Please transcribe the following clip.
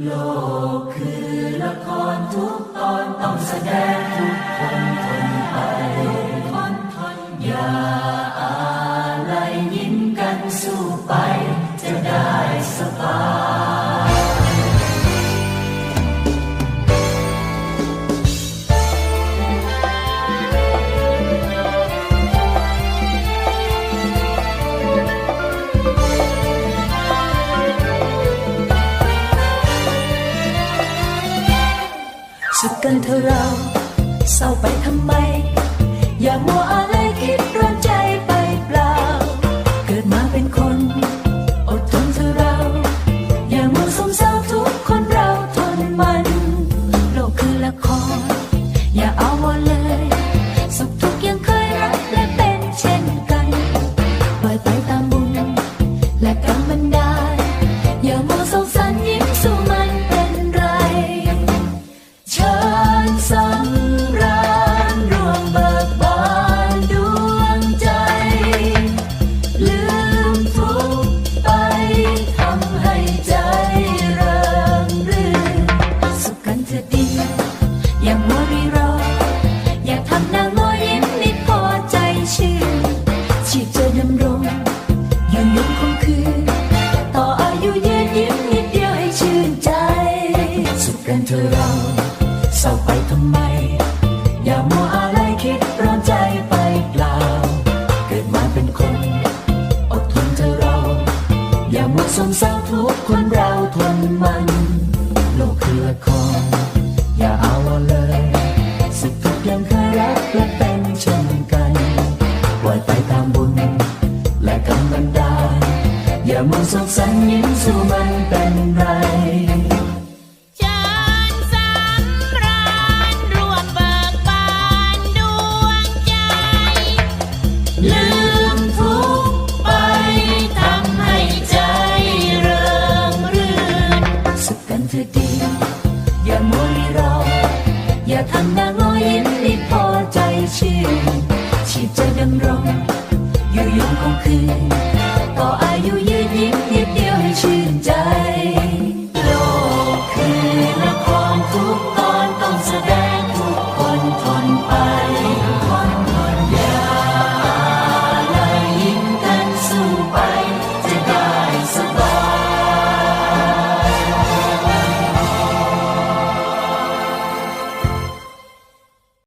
โลกคือละครทุกตอนต้องแสดงทุกคนทนไปทนทนอย่าอะไรยิ้มกันสู้ไปจะได้สบาย สุดกันเธอะเราเศร้าไปทำไม อย่ามัวอะไร จะดำรงยืนยงคงคืนต่ออายุยืนยิ้มนิดเดียวให้ชื่นใจ สุขกันเธอเราเศร้าไปทำไม อย่ามัวอะไรคิดร้อนใจไปเปล่า เกิดมาเป็นคนอดทนเธอเรา อย่ามัวสมเศร้าทุกคนเราทนมัน โลกคือละคร อย่ามัวสงสัยยิ้มสู้มันเป็นไรเชิญสำราญรวมเบิกบานดวงใจลืมทุกข์ไปทำให้ใจเริงรื่นสุขกันเธอดีอย่ามัวรออย่าทำน่างอยิ้มรีพอใจชื่นชีพจะดำรงอยู่ยงคงคืนต่อ อายุยืนยิ้มนิดเดียวให้ชื่นใจ